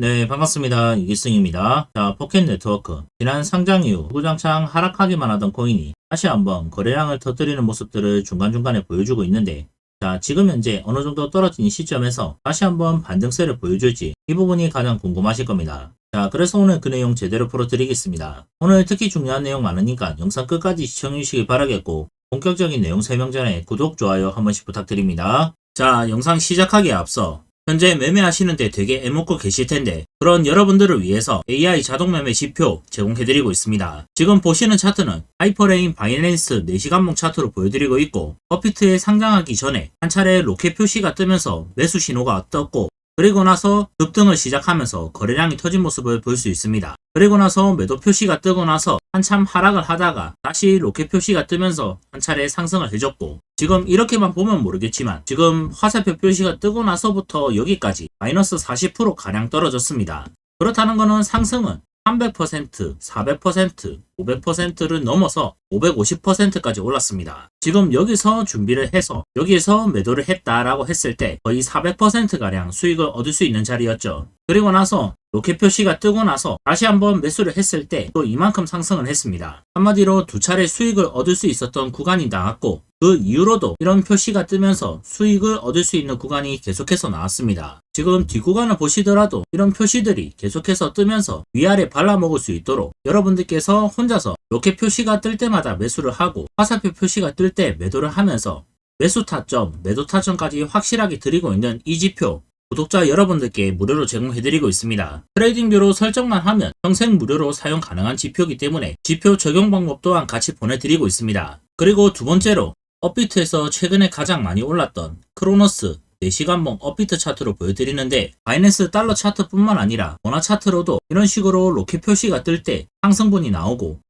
네, 반갑습니다. 이기승입니다. 자, 포켓 네트워크. 지난 상장 이후 구장창 하락하기만 하던 코인이 다시 한번 거래량을 터뜨리는 모습들을 중간중간에 보여주고 있는데, 자, 지금 현재 어느 정도 떨어진 시점에서 다시 한번 반등세를 보여줄지 이 부분이 가장 궁금하실 겁니다. 자, 그래서 오늘 그 내용 제대로 풀어드리겠습니다. 오늘 특히 중요한 내용 많으니까 영상 끝까지 시청해주시기 바라겠고, 본격적인 내용 설명 전에 구독, 좋아요 한 번씩 부탁드립니다. 자, 영상 시작하기에 앞서 현재 매매하시는데 되게 애먹고 계실 텐데 그런 여러분들을 위해서 AI 자동 매매 지표 제공해드리고 있습니다. 지금 보시는 차트는 하이퍼레인 바이낸스 4시간봉 차트로 보여드리고 있고 버피트에 상장하기 전에 한 차례 로켓 표시가 뜨면서 매수 신호가 떴고 그리고 나서 급등을 시작하면서 거래량이 터진 모습을 볼 수 있습니다. 그리고 나서 매도 표시가 뜨고 나서 한참 하락을 하다가 다시 로켓 표시가 뜨면서 한 차례 상승을 해줬고 지금 이렇게만 보면 모르겠지만 지금 화살표 표시가 뜨고 나서부터 여기까지 마이너스 40% 가량 떨어졌습니다. 그렇다는 것은 상승은 300%, 400%, 500%를 넘어서 550%까지 올랐습니다. 지금 여기서 준비를 해서 여기에서 매도를 했다라고 했을 때 거의 400%가량 수익을 얻을 수 있는 자리였죠. 그리고 나서 로켓 표시가 뜨고 나서 다시 한번 매수를 했을 때 또 이만큼 상승을 했습니다. 한마디로 두 차례 수익을 얻을 수 있었던 구간이 나왔고 그 이후로도 이런 표시가 뜨면서 수익을 얻을 수 있는 구간이 계속해서 나왔습니다. 지금 뒷구간을 보시더라도 이런 표시들이 계속해서 뜨면서 위아래 발라먹을 수 있도록 여러분들께서 혼자서 로켓 표시가 뜰 때마다 매수를 하고 화살표 표시가 뜰 때 매도를 하면서 매수 타점, 매도 타점까지 확실하게 드리고 있는 이 지표 구독자 여러분들께 무료로 제공해드리고 있습니다. 트레이딩뷰로 설정만 하면 평생 무료로 사용 가능한 지표이기 때문에 지표 적용 방법 또한 같이 보내드리고 있습니다. 그리고 두 번째로 업비트에서 최근에 가장 많이 올랐던 크로노스 4시간봉 업비트 차트로 보여드리는데 바이낸스 달러 차트뿐만 아니라 원화 차트로도 이런 식으로 로켓 표시가 뜰 때 상승분이 나오고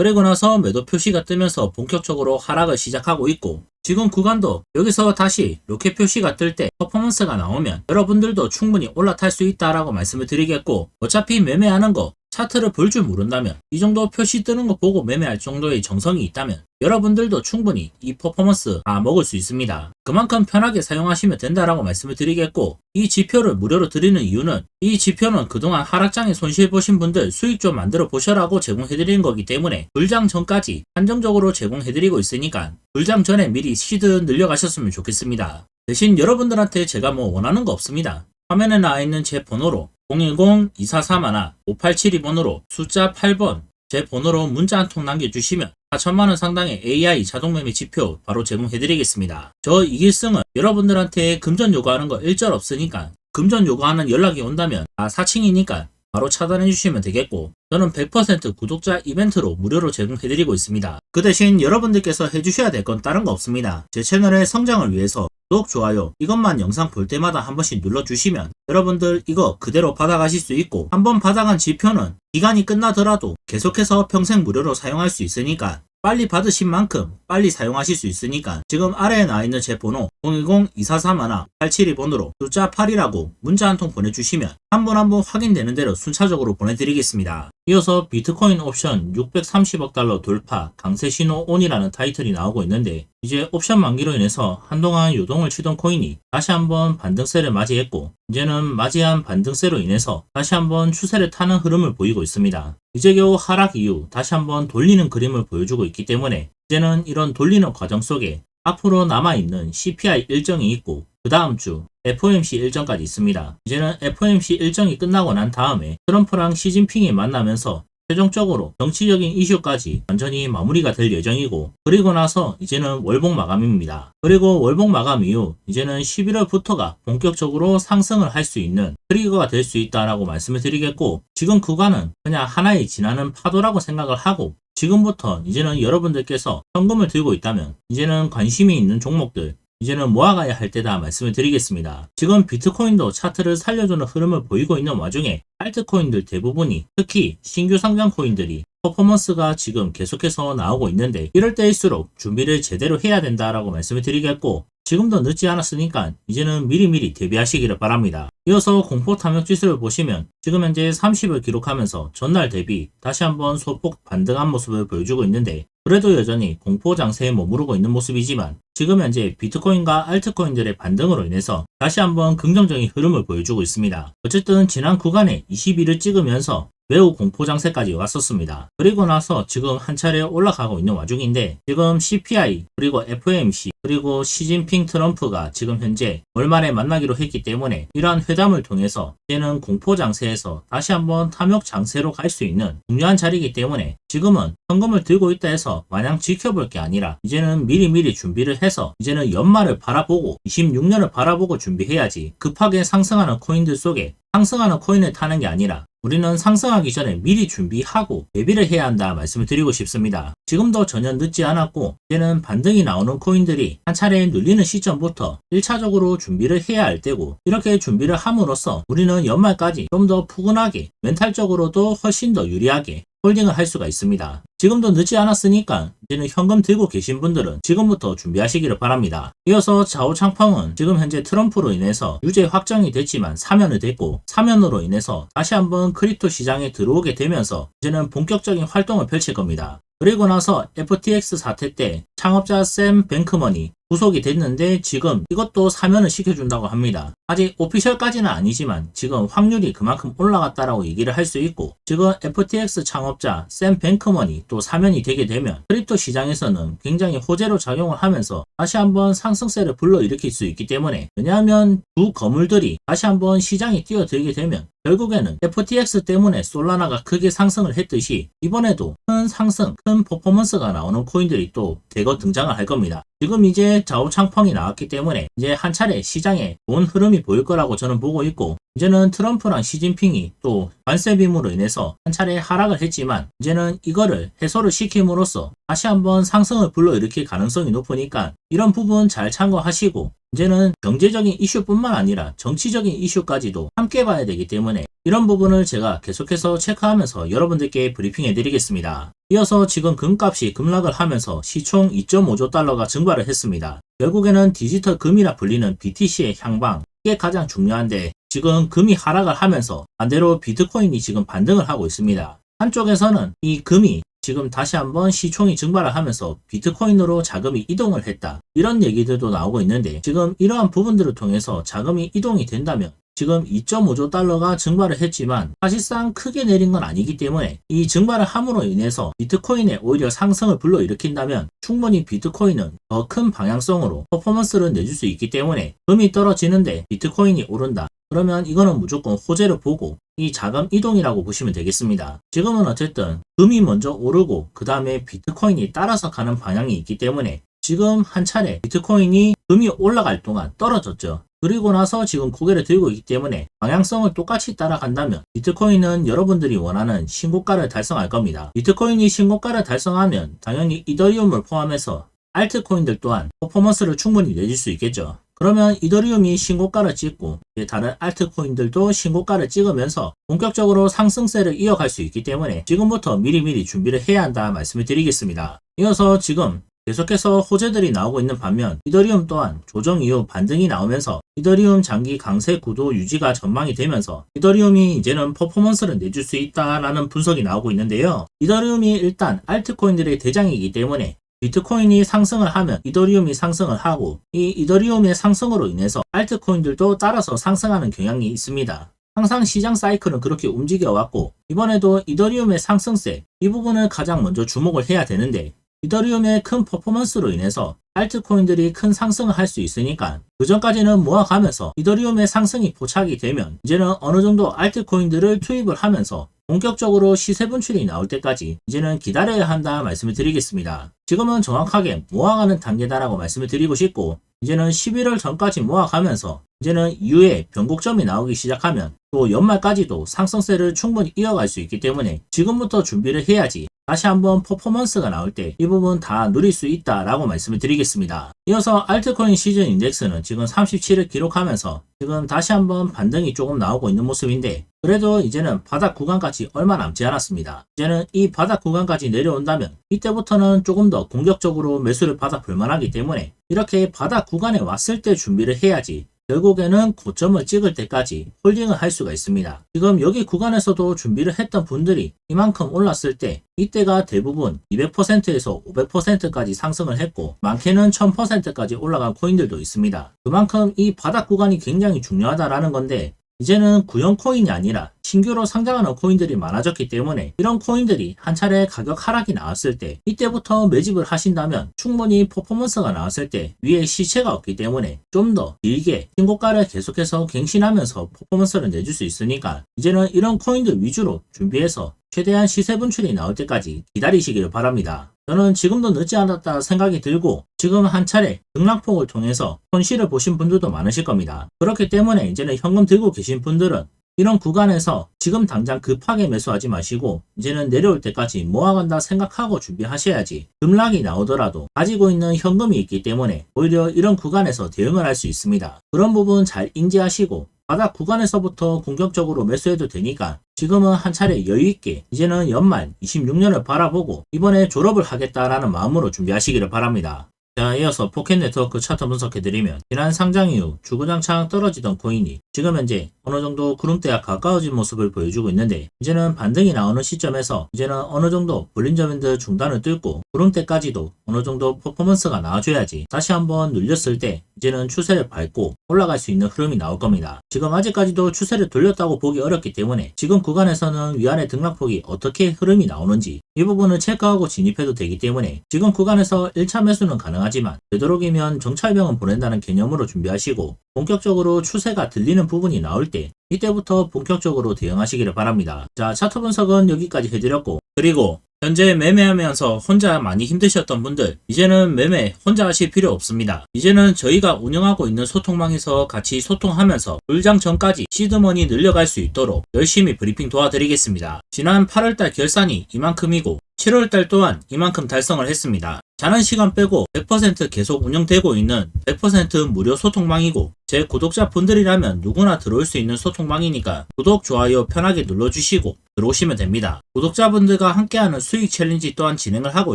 그리고 나서 매도 표시가 뜨면서 본격적으로 하락을 시작하고 있고 지금 구간도 여기서 다시 로켓 표시가 뜰 때 퍼포먼스가 나오면 여러분들도 충분히 올라탈 수 있다라고 말씀을 드리겠고 어차피 매매하는 거 차트를 볼 줄 모른다면 이 정도 표시 뜨는 거 보고 매매할 정도의 정성이 있다면 여러분들도 충분히 이 퍼포먼스 다 먹을 수 있습니다. 그만큼 편하게 사용하시면 된다라고 말씀을 드리겠고 이 지표를 무료로 드리는 이유는 이 지표는 그동안 하락장에 손실 보신 분들 수익 좀 만들어 보셔라고 제공해 드리는 거기 때문에 불장 전까지 한정적으로 제공해드리고 있으니까 불장 전에 미리 시드 늘려가셨으면 좋겠습니다. 대신 여러분들한테 제가 뭐 원하는 거 없습니다. 화면에 나와 있는 제 번호로 010-2431-5872번으로 숫자 8번 제 번호로 문자 한 통 남겨주시면 4천만원 상당의 AI 자동매매 지표 바로 제공해드리겠습니다. 저 이길승은 여러분들한테 금전 요구하는 거 일절 없으니까 금전 요구하는 연락이 온다면 다 사칭이니까 바로 차단해 주시면 되겠고 저는 100% 구독자 이벤트로 무료로 제공해드리고 있습니다. 그 대신 여러분들께서 해주셔야 될 건 다른 거 없습니다. 제 채널의 성장을 위해서 구독, 좋아요 이것만 영상 볼 때마다 한 번씩 눌러주시면 여러분들 이거 그대로 받아가실 수 있고 한번 받아간 지표는 기간이 끝나더라도 계속해서 평생 무료로 사용할 수 있으니까 빨리 받으신 만큼 빨리 사용하실 수 있으니까 지금 아래에 나와 있는 제 번호 010-2431-872번으로 숫자 8이라고 문자 한 통 보내주시면 한번한번 확인되는 대로 순차적으로 보내드리겠습니다. 이어서 비트코인 옵션 630억 달러 돌파 강세 신호 온이라는 타이틀이 나오고 있는데 이제 옵션 만기로 인해서 한동안 요동을 치던 코인이 다시 한번 반등세를 맞이했고 이제는 맞이한 반등세로 인해서 다시 한번 추세를 타는 흐름을 보이고 있습니다. 이제 겨우 하락 이후 다시 한번 돌리는 그림을 보여주고 있기 때문에 이제는 이런 돌리는 과정 속에 앞으로 남아있는 CPI 일정이 있고 그 다음 주 FOMC 일정까지 있습니다. 이제는 FOMC 일정이 끝나고 난 다음에 트럼프랑 시진핑이 만나면서 최종적으로 정치적인 이슈까지 완전히 마무리가 될 예정이고 그리고 나서 이제는 월봉 마감입니다. 그리고 월봉 마감 이후 이제는 11월부터가 본격적으로 상승을 할 수 있는 트리거가 될 수 있다라고 말씀을 드리겠고 지금 구간은 그냥 하나의 지나는 파도라고 생각을 하고 지금부터 이제는 여러분들께서 현금을 들고 있다면 이제는 관심이 있는 종목들 이제는 모아가야 할 때다 말씀을 드리겠습니다. 지금 비트코인도 차트를 살려주는 흐름을 보이고 있는 와중에 알트코인들 대부분이 특히 신규 상장 코인들이 퍼포먼스가 지금 계속해서 나오고 있는데 이럴 때일수록 준비를 제대로 해야 된다라고 말씀을 드리겠고 지금도 늦지 않았으니까 이제는 미리미리 대비하시기를 바랍니다. 이어서 공포 탐욕 지수를 보시면 지금 현재 30을 기록하면서 전날 대비 다시 한번 소폭 반등한 모습을 보여주고 있는데 그래도 여전히 공포 장세에 머무르고 있는 모습이지만 지금 현재 비트코인과 알트코인들의 반등으로 인해서 다시 한번 긍정적인 흐름을 보여주고 있습니다. 어쨌든 지난 구간에 21을 찍으면서 매우 공포 장세까지 왔었습니다. 그리고 나서 지금 한 차례 올라가고 있는 와중인데 지금 CPI 그리고 FOMC 그리고 시진핑 트럼프가 지금 현재 월말에 만나기로 했기 때문에 이러한 회담을 통해서 이제는 공포 장세에서 다시 한번 탐욕 장세로 갈 수 있는 중요한 자리이기 때문에 지금은 현금을 들고 있다 해서 마냥 지켜볼 게 아니라 이제는 미리미리 준비를 해서 이제는 연말을 바라보고 26년을 바라보고 준비해야지 급하게 상승하는 코인들 속에 상승하는 코인을 타는 게 아니라 우리는 상승하기 전에 미리 준비하고 대비를 해야 한다 말씀을 드리고 싶습니다. 지금도 전혀 늦지 않았고 이제는 반등이 나오는 코인들이 한 차례 눌리는 시점부터 1차적으로 준비를 해야 할 때고 이렇게 준비를 함으로써 우리는 연말까지 좀 더 푸근하게 멘탈적으로도 훨씬 더 유리하게 홀딩을 할 수가 있습니다. 지금도 늦지 않았으니까 이제는 현금 들고 계신 분들은 지금부터 준비하시기를 바랍니다. 이어서 좌우 창펑은 지금 현재 트럼프로 인해서 유죄 확정이 됐지만 사면을 됐고 사면으로 인해서 다시 한번 크립토 시장에 들어오게 되면서 이제는 본격적인 활동을 펼칠 겁니다. 그리고 나서 FTX 사태 때 창업자 샘 뱅크먼이 구속이 됐는데 지금 이것도 사면을 시켜준다고 합니다. 아직 오피셜까지는 아니지만 지금 확률이 그만큼 올라갔다라고 얘기를 할 수 있고 지금 FTX 창업자 샘 뱅크먼이 또 사면이 되게 되면 크립토 시장에서는 굉장히 호재로 작용을 하면서 다시 한번 상승세를 불러일으킬 수 있기 때문에 왜냐하면 두 거물들이 다시 한번 시장에 뛰어들게 되면 결국에는 FTX 때문에 솔라나가 크게 상승을 했듯이 이번에도 큰 상승, 큰 퍼포먼스가 나오는 코인들이 또 대거 등장을 할 겁니다. 지금 이제 좌우창펑이 나왔기 때문에 이제 한 차례 시장에 좋은 흐름이 보일 거라고 저는 보고 있고 이제는 트럼프랑 시진핑이 또 관세 빔으로 인해서 한 차례 하락을 했지만 이제는 이거를 해소를 시킴으로써 다시 한번 상승을 불러일으킬 가능성이 높으니까 이런 부분 잘 참고하시고 이제는 경제적인 이슈뿐만 아니라 정치적인 이슈까지도 함께 봐야 되기 때문에 이런 부분을 제가 계속해서 체크하면서 여러분들께 브리핑해 드리겠습니다. 이어서 지금 금값이 급락을 하면서 시총 2.5조 달러가 증발을 했습니다. 결국에는 디지털 금이라 불리는 BTC의 향방 이게 가장 중요한데 지금 금이 하락을 하면서 반대로 비트코인이 지금 반등을 하고 있습니다. 한쪽에서는 이 금이 지금 다시 한번 시총이 증발을 하면서 비트코인으로 자금이 이동을 했다. 이런 얘기들도 나오고 있는데 지금 이러한 부분들을 통해서 자금이 이동이 된다면 지금 2.5조 달러가 증발을 했지만 사실상 크게 내린 건 아니기 때문에 이 증발을 함으로 인해서 비트코인에 오히려 상승을 불러일으킨다면 충분히 비트코인은 더 큰 방향성으로 퍼포먼스를 내줄 수 있기 때문에 금이 떨어지는데 비트코인이 오른다. 그러면 이거는 무조건 호재를 보고 이 자금 이동이라고 보시면 되겠습니다. 지금은 어쨌든 금이 먼저 오르고 그 다음에 비트코인이 따라서 가는 방향이 있기 때문에 지금 한 차례 비트코인이 금이 올라갈 동안 떨어졌죠. 그리고 나서 지금 고개를 들고 있기 때문에 방향성을 똑같이 따라간다면 비트코인은 여러분들이 원하는 신고가를 달성할 겁니다. 비트코인이 신고가를 달성하면 당연히 이더리움을 포함해서 알트코인들 또한 퍼포먼스를 충분히 내줄 수 있겠죠. 그러면 이더리움이 신고가를 찍고 다른 알트코인들도 신고가를 찍으면서 본격적으로 상승세를 이어갈 수 있기 때문에 지금부터 미리미리 준비를 해야 한다 말씀을 드리겠습니다. 이어서 지금 계속해서 호재들이 나오고 있는 반면 이더리움 또한 조정 이후 반등이 나오면서 이더리움 장기 강세 구도 유지가 전망이 되면서 이더리움이 이제는 퍼포먼스를 내줄 수 있다라는 분석이 나오고 있는데요. 이더리움이 일단 알트코인들의 대장이기 때문에 비트코인이 상승을 하면 이더리움이 상승을 하고 이 이더리움의 상승으로 인해서 알트코인들도 따라서 상승하는 경향이 있습니다. 항상 시장 사이클은 그렇게 움직여 왔고 이번에도 이더리움의 상승세 이 부분을 가장 먼저 주목을 해야 되는데 이더리움의 큰 퍼포먼스로 인해서 알트코인들이 큰 상승을 할 수 있으니까 그 전까지는 모아가면서 이더리움의 상승이 포착이 되면 이제는 어느 정도 알트코인들을 투입을 하면서 본격적으로 시세 분출이 나올 때까지 이제는 기다려야 한다 말씀을 드리겠습니다. 지금은 정확하게 모아가는 단계다라고 말씀을 드리고 싶고 이제는 11월 전까지 모아가면서 이제는 이후에 변곡점이 나오기 시작하면 또 연말까지도 상승세를 충분히 이어갈 수 있기 때문에 지금부터 준비를 해야지 다시 한번 퍼포먼스가 나올 때 이 부분 다 누릴 수 있다라고 말씀을 드리겠습니다. 이어서 알트코인 시즌 인덱스는 지금 37을 기록하면서 지금 다시 한번 반등이 조금 나오고 있는 모습인데 그래도 이제는 바닥 구간까지 얼마 남지 않았습니다. 이제는 이 바닥 구간까지 내려온다면 이때부터는 조금 더 공격적으로 매수를 받아 볼 만하기 때문에 이렇게 바닥 구간에 왔을 때 준비를 해야지 결국에는 고점을 찍을 때까지 홀딩을 할 수가 있습니다. 지금 여기 구간에서도 준비를 했던 분들이 이만큼 올랐을 때 이때가 대부분 200%에서 500%까지 상승을 했고 많게는 1000%까지 올라간 코인들도 있습니다. 그만큼 이 바닥 구간이 굉장히 중요하다라는 건데 이제는 구형 코인이 아니라 신규로 상장하는 코인들이 많아졌기 때문에 이런 코인들이 한 차례 가격 하락이 나왔을 때 이때부터 매집을 하신다면 충분히 퍼포먼스가 나왔을 때 위에 시체가 없기 때문에 좀 더 길게 신고가를 계속해서 갱신하면서 퍼포먼스를 내줄 수 있으니까 이제는 이런 코인들 위주로 준비해서 최대한 시세 분출이 나올 때까지 기다리시길 바랍니다. 저는 지금도 늦지 않았다 생각이 들고 지금 한 차례 등락폭을 통해서 손실을 보신 분들도 많으실 겁니다. 그렇기 때문에 이제는 현금 들고 계신 분들은 이런 구간에서 지금 당장 급하게 매수하지 마시고 이제는 내려올 때까지 모아간다 생각하고 준비하셔야지 급락이 나오더라도 가지고 있는 현금이 있기 때문에 오히려 이런 구간에서 대응을 할 수 있습니다. 그런 부분 잘 인지하시고 바닥 구간에서부터 공격적으로 매수해도 되니까 지금은 한 차례 여유있게 이제는 연말 26년을 바라보고 이번에 졸업을 하겠다라는 마음으로 준비하시기를 바랍니다. 자, 이어서 포켓 네트워크 차트 분석해드리면 지난 상장 이후 주구장창 떨어지던 코인이 지금 현재 어느 정도 구름대와 가까워진 모습을 보여주고 있는데 이제는 반등이 나오는 시점에서 이제는 어느 정도 볼린저밴드 중단을 뚫고 구름대까지도 어느 정도 퍼포먼스가 나와줘야지 다시 한번 눌렸을 때 이제는 추세를 밟고 올라갈 수 있는 흐름이 나올 겁니다. 지금 아직까지도 추세를 돌렸다고 보기 어렵기 때문에 지금 구간에서는 위안의 등락폭이 어떻게 흐름이 나오는지 이 부분을 체크하고 진입해도 되기 때문에 지금 구간에서 1차 매수는 가능 하지만 되도록이면 정찰병은 보낸다는 개념으로 준비하시고 본격적으로 추세가 들리는 부분이 나올 때 이때부터 본격적으로 대응하시기를 바랍니다. 자 차트 분석은 여기까지 해드렸고 그리고 현재 매매하면서 혼자 많이 힘드셨던 분들 이제는 매매 혼자 하실 필요 없습니다. 이제는 저희가 운영하고 있는 소통망에서 같이 소통하면서 불장 전까지 시드머니 늘려갈 수 있도록 열심히 브리핑 도와드리겠습니다. 지난 8월달 결산이 이만큼이고 7월달 또한 이만큼 달성을 했습니다. 자는 시간 빼고 100% 계속 운영되고 있는 100% 무료 소통망이고 제 구독자 분들이라면 누구나 들어올 수 있는 소통망이니까 구독, 좋아요 편하게 눌러주시고 들어오시면 됩니다. 구독자분들과 함께하는 수익 챌린지 또한 진행을 하고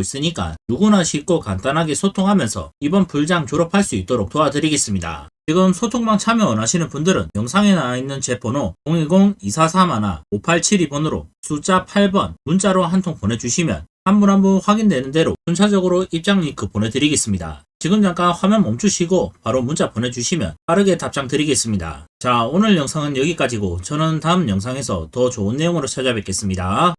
있으니까 누구나 쉽고 간단하게 소통하면서 이번 불장 졸업할 수 있도록 도와드리겠습니다. 지금 소통방 참여 원하시는 분들은 영상에 나와 있는 제 번호 010-2431-5872번으로 숫자 8번 문자로 한 통 보내주시면 한 분 한 분 확인되는 대로 순차적으로 입장 링크 보내드리겠습니다. 지금 잠깐 화면 멈추시고 바로 문자 보내주시면 빠르게 답장 드리겠습니다. 자 오늘 영상은 여기까지고 저는 다음 영상에서 더 좋은 내용으로 찾아뵙겠습니다.